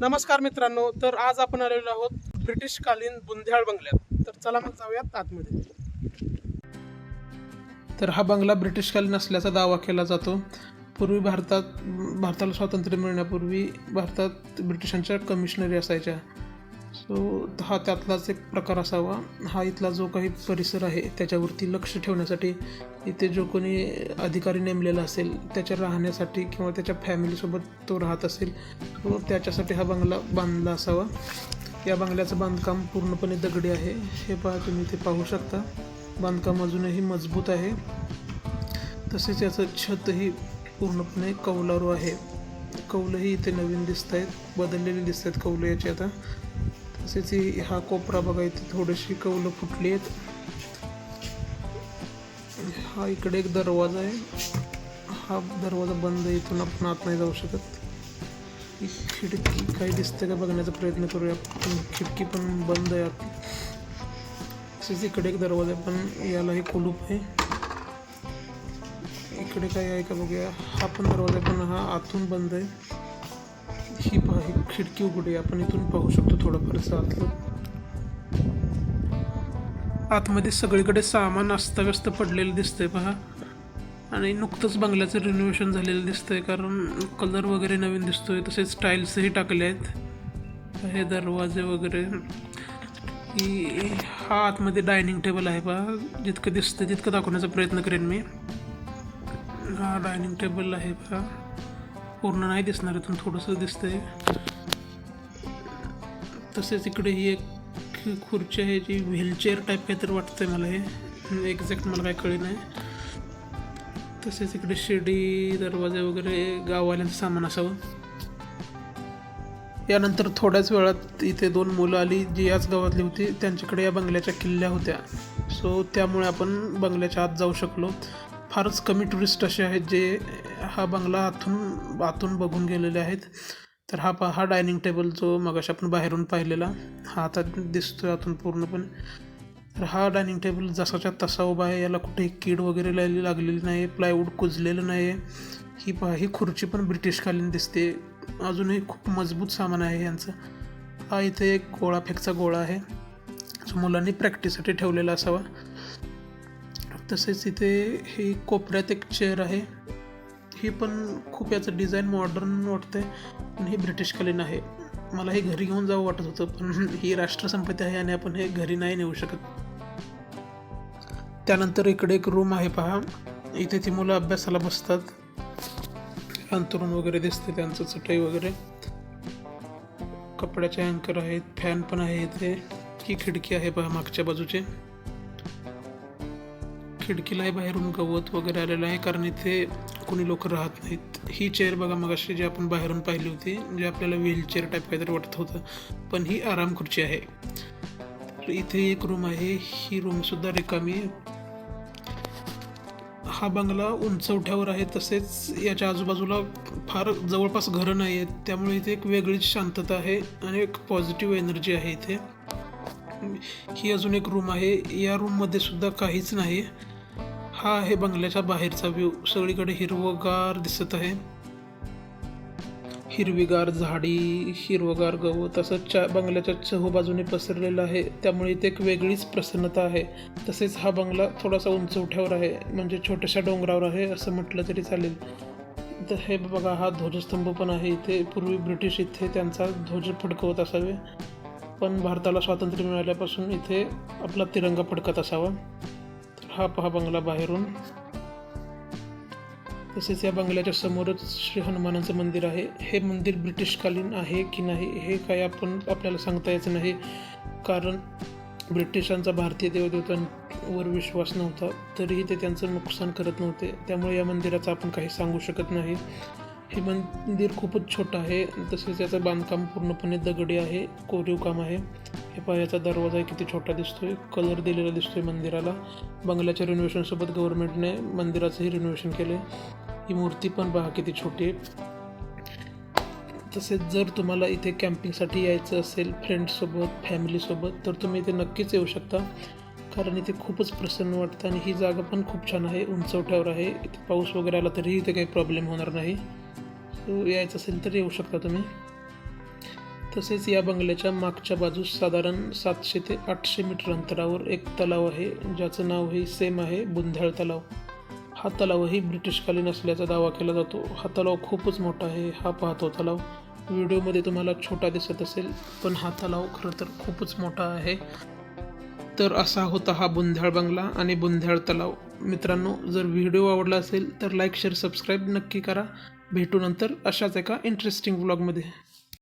नमस्कार मित्रांनो तर आज आपण आलेलो आहोत ब्रिटिशकालीन बुंध्याळ बंगल्यात. तर चला मग जाऊयात आतमध्ये. तर हा बंगला ब्रिटिशकालीन असल्याचा दावा केला जातो. पूर्वी भारतात भारताला स्वातंत्र्य मिळण्यापूर्वी भारतात ब्रिटिशांच्या कमिशनरी असायच्या. सो हा त्यातलाच एक प्रकार असावा. हा इथला जो काही परिसर आहे त्याच्यावरती लक्ष ठेवण्यासाठी इथे जो कोणी अधिकारी नेमलेला असेल त्याच्या राहण्यासाठी किंवा त्याच्या फॅमिलीसोबत तो राहत असेल तो त्याच्यासाठी हा बंगला बांधला असावा. या बंगल्याचं बांधकाम पूर्णपणे दगडी आहे. हे पहा तुम्ही इथे पाहू शकता. बांधकाम अजूनही मजबूत आहे. तसेच याचं छतही पूर्णपणे कौलारू आहे. कौलही इथे नवीन दिसत आहेत बदललेली दिसत आहेत कौलं याची आता. तसेच हा कोपरा बघा इथे थोडीशी कौलं फुटली आहेत. हा इकडे एक दरवाजा आहे. हा दरवाजा बंद आहे इथून आपण आत नाही जाऊ शकत. खिडकी काही दिसते का बघण्याचा प्रयत्न करूया आपण. खिडकी पण बंद आहे आत. तसेच इकडे एक दरवाजा आहे पण यालाही कुलूप आहे. इकडे काय आहे का बघूया. हा पण दरवाजा आहे, पण हा आतून बंद आहे. ही पहा खिडकी उघडी आपण इथून पाहू शकतो थोडंफारचं आतलं. आतमध्ये सगळीकडे सामान अस्ताव्यस्त पडलेलं दिसतंय पहा. आणि नुकतंच बंगल्याचं रिनोव्हेशन झालेलं दिसतंय कारण कलर वगैरे नवीन दिसतोय तसेच टाईल्सही टाकले आहेत. हे दरवाजे वगैरे. हा आतमध्ये डायनिंग टेबल आहे पहा. जितकं दिसतं तितकं दाखवण्याचा प्रयत्न करेन मी. हा डायनिंग टेबल आहे पहा. पूर्ण नाही दिसणार इथून थोडंसं दिसतंय. तसेच इकडे ही एक खुर्ची आहे जी व्हीलचेअर टाईप काहीतरी वाटतंय मला हे. एक्झॅक्ट मला काय कळी नाही तसेच इकडे शिडी दरवाजे वगैरे गाववाल्यांचं सामान असावं. यानंतर थोड्याच वेळात इथे दोन मुलं आली जी याच गावातली होती. त्यांच्याकडे या बंगल्याच्या किल्ल्या होत्या. सो त्यामुळे आपण बंगल्याच्या आत जाऊ शकलो. फारच कमी टुरिस्ट असे आहेत जे हा बंगला आतून आतून बघून गेलेले आहेत. तर हा पा हा डायनिंग टेबल जो मगाशी आपण बाहेरून पाहिलेला हा आता दिसतोय आतून पूर्णपणे. तर हा डायनिंग टेबल जसाच्या तसा उभा आहे याला कुठेही कीड वगैरे लागली लागलेली नाही प्लायवूड कुजलेलं नाही आहे ही पहा ही खुर्ची पण ब्रिटिशकालीन दिसते. अजूनही खूप मजबूत सामान आहे यांचं. हा इथे एक गोळा फेकचा गोळा आहे जो मुलांनी प्रॅक्टिससाठी ठेवलेला असावा. तसेच इथे ही कोपऱ्यात एक चेअर आहे. ही पण खूप याचं डिझाईन मॉडर्न वाटतंय पण हे ब्रिटिशकालीन आहे. मला हे घरी घेऊन जावं वाटत होतं पण ही राष्ट्रसंपत्ती आहे आणि आपण हे घरी नाही नेऊ शकत. त्यानंतर इकडे एक रूम आहे पहा. इथे ती मुलं अभ्यासाला बसतात. अंतरून वगैरे दिसते त्यांचं चटई वगैरे. कपड्याचे अँकर आहेत फॅन पण आहे इथे. ही खिडकी आहे पहा मागच्या बाजूचे. खिडकीलाही बाहेरून गवत वगैरे आलेलं आहे कारण इथे कोणी लोक राहत नाहीत. ही चेअर बघा मग अशी जी आपण बाहेरून पाहिली होती जे आपल्याला व्हीलचेअर टाईप काहीतरी वाटत होतं. पण ही आराम खुर्ची आहे. इथे एक रूम आहे. ही रूमसुद्धा रिकामी. हा बंगला उंचवठ्यावर आहे. तसेच याच्या आजूबाजूला फार जवळपास घरं नाही आहेत. त्यामुळे इथे एक वेगळीच शांतता आहे आणि एक पॉझिटिव्ह एनर्जी आहे इथे. ही अजून एक रूम आहे. या रूममध्ये सुद्धा काहीच नाही. हा आहे बंगल्याच्या बाहेरचा व्ह्यू सगळीकडे हिरवगार दिसत आहे. हिरवीगार झाडी हिरवगार गवत असं चा बंगल्याच्या चहूबाजूने पसरलेलं आहे. त्यामुळे इथे एक वेगळीच प्रसन्नता आहे. तसेच हा बंगला थोडासा उंच उठ्यावर आहे. म्हणजे छोट्याशा डोंगरावर आहे असं म्हटलं तरी चालेल. तर हे बघा हा ध्वजस्तंभ पण आहे इथे. पूर्वी ब्रिटिश इथे त्यांचा ध्वज फडकवत असावे. पण भारताला स्वातंत्र्य मिळाल्यापासून इथे आपला तिरंगा फडकत असावा. हा पहा बंगला बाहेरून. तसेच या बंगल्याच्या समोरच श्री हनुमानाचं मंदिर आहे. हे मंदिर ब्रिटिशकालीन आहे की नाही हे काय आपण आपल्याला सांगता यायचं नाही. कारण ब्रिटिशांचा भारतीय देवदेवतांवर विश्वास नव्हता. तरीही ते त्यांचं नुकसान करत नव्हते. त्यामुळे या मंदिराचं आपण काही सांगू शकत नाही. हे मंदिर खूपच छोटं आहे. तसेच याचं बांधकाम पूर्णपणे दगडी आहे कोरीव काम आहे. हे पहा याचा दरवाजा किती छोटा दिसतोय. कलर दिलेला दिसतोय मंदिराला. बंगल्याच्या रिनोव्हेशनसोबत गव्हर्नमेंटने मंदिराचंही रिनोव्हेशन केले ही मूर्ती पण पहा किती छोटी आहे. तसेच जर तुम्हाला इथे कॅम्पिंगसाठी यायचं असेल फ्रेंड्ससोबत फॅमिलीसोबत तर तुम्ही इथे नक्कीच येऊ शकता. कारण इथे खूपच प्रसन्न वाटतं आणि ही जागा पण खूप छान आहे उंचवट्यावर आहे. इथे पाऊस वगैरे आला तरीही इथे काही प्रॉब्लेम होणार नाही. यायचं असेल तर येऊ शकता तुम्ही. तसेच या बंगल्याच्या मागच्या बाजूस साधारण सातशे ते आठशे मीटर अंतरावर एक तलाव आहे ज्याचं नावही सेम आहे बुंध्याळ तलाव. हा तलावही ब्रिटिशकालीन असल्याचा दावा केला जातो. हा तलाव खूपच मोठा आहे हा पाहतो तलाव. व्हिडिओमध्ये तुम्हाला छोटा दिसत असेल पण हा तलाव खरं तर खूपच मोठा आहे. तर असा होता हा बुंध्याळ बंगला आणि बुंध्याळ तलाव. मित्रांनो जर व्हिडिओ आवडला असेल तर लाईक शेअर सबस्क्राईब नक्की करा. भेटू नंतर अशाच एका इंटरेस्टिंग व्लॉगमध्ये